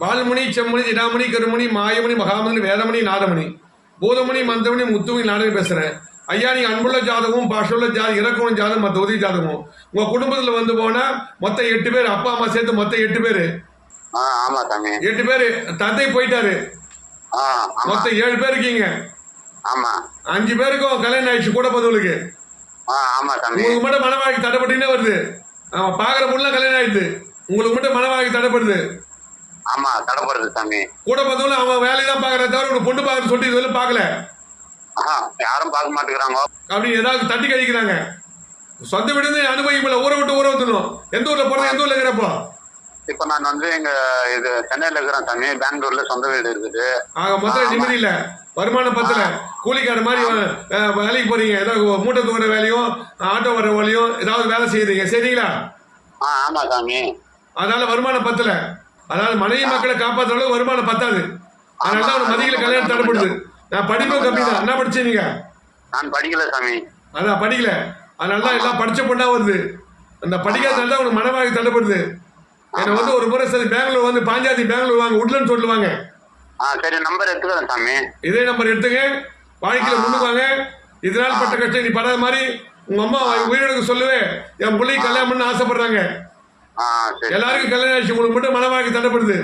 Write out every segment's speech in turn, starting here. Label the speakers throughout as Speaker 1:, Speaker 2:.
Speaker 1: வால்முனி செம்மணி இடாமணி கருமணி மாயமணி மகாமணி வேதமணி நாதமணி பூதமணி மந்தமணி முத்துமணி நாடகம் பேசுறேன். ஐயா நீங்க அன்புள்ள ஜாதகம் பாஷுள்ள ஜாதகம் இறக்கணும் ஜாதகம் மற்ற உதவி ஜாதகம் உங்க குடும்பத்துல வந்து போனா மொத்தம் எட்டு பேர் அப்பா அம்மா சேர்த்து மொத்தம் எட்டு பேர்? எட்டு பேர். தந்தை போயிட்டாரு. மொத்தம் ஏழு பேர் இருக்கீங்க. அஞ்சு பேருக்கும் கல்யாணம் ஆயிடுச்சு கூட
Speaker 2: சாமி
Speaker 1: உங்களுக்கு மட்டும் மனவாழ்க்கை தடைப்பட்டுனே வருது. பாக்குற பொண்ணு கல்யாணம் ஆயிடுது. உங்களுக்கு மட்டும் மனவாழ்க்கை தடைப்படுது.
Speaker 2: ஆமா தடப்படுறது சாமி.
Speaker 1: கூட பார்த்தவங்களும் அவன் வேலையை தான் பாக்குறத தவிர உனக்கு பொண்ணு பார்க்கறது சொல்லிட்டு இதுவரை பார்க்கல.
Speaker 2: ஆ யாரும் பார்க்க மாட்டேங்கிறாங்க.
Speaker 1: அப்படி ஏதாவது தட்டி கழிக்கிறாங்க. சொந்த வீடு அனுபவிக்கல ஊரை விட்டு ஊரை ஊற்றணும் எந்த ஊர்ல போறது எந்த ஊர்ல இருக்கிறப்போ.
Speaker 2: இப்ப நான் வந்து இங்க இது சென்னையில இருக்கிறேன் சாமி பெங்களூர்ல சொந்த வீடு இருக்குது.
Speaker 1: ஆக மொத்தம் நிம்மதி இல்ல. வருமானம் பத்தல. கூலிக்கார மாதிரி வேலைக்கு போறீங்க. ஏதாவது மூட்டை தூக்குற வேலையும் ஆட்டோ வர வேலையும் ஏதாவது வேலை செய்யறீங்க. சரிங்களா?
Speaker 2: ஆமா சாமி.
Speaker 1: அதனால வருமானம் பத்தல. அதனால மனைவி மக்களை காப்பாத்துற அளவுக்கு வருமானம் பத்தாது. அதனால தான் மதியில கல்யாணம் தடைப்படுது நான் படிப்பும் கம்மி தான். என்ன படிச்சீங்க?
Speaker 2: நான் படிக்கல சாமி.
Speaker 1: அதான் படிக்கல. அதனால தான் எல்லாம் படிச்ச பொண்ணா வருது. அந்த படிக்காதனால தான் உனக்கு மனவாழ்க்கை தடைப்படுது என்னை வந்து ஒரு முறை சரி பெங்களூர் வந்து பாஞ்சாதி பெங்களூர் வாங்க உட்லன்னு சொல்லுவாங்க.
Speaker 2: சரி நம்பர் எடுத்துக்கிறேன் சாமி.
Speaker 1: இதே நம்பர் எடுத்துங்க. வாழ்க்கையில முன்னுக்கு வாங்க இதனால் பட்ட கஷ்டம் நீ படாத மாதிரி உங்க அம்மா உயிரிழக்க சொல்லுவே. என் பிள்ளைக்கு கல்யாணம் பண்ண ஆசைப்படுறாங்க. எல்லாருக்கும் கல்யாணம் ஆயிடுச்சு உங்களுக்கு மட்டும் மனவாழ்க்கை தடைப்படுது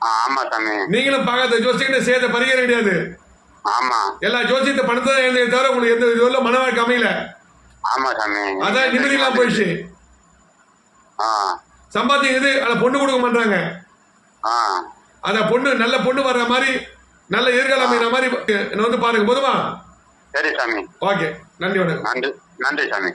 Speaker 2: ஆமா சாமி
Speaker 1: நீங்களும் பார்க்காத ஜோசிக்கிட்ட சேர்த்த பரிகாரம் கிடையாது.
Speaker 2: ஆமா.
Speaker 1: எல்லா ஜோசியத்தை பணத்தை எழுந்தே தவிர உங்களுக்கு எந்த இதுல மனவாழ்க்கை அமையல.
Speaker 2: ஆமா சாமி
Speaker 1: அதான் நிம்மதியெல்லாம் போயிடுச்சு. சம்பாத்தியம் அதை பொண்ணு கொடுக்க மாட்டாங்க
Speaker 2: ஆ.
Speaker 1: அந்த பொண்ணு நல்ல பொண்ணு வர்ற மாதிரி நல்ல எதிர்காலம் அமைகிற மாதிரி என்ன வந்து பாருங்க போதுமா?
Speaker 2: சரி சாமி.
Speaker 1: ஓகே நன்றி வணக்கம்.
Speaker 2: நன்றி நன்றி சாமி.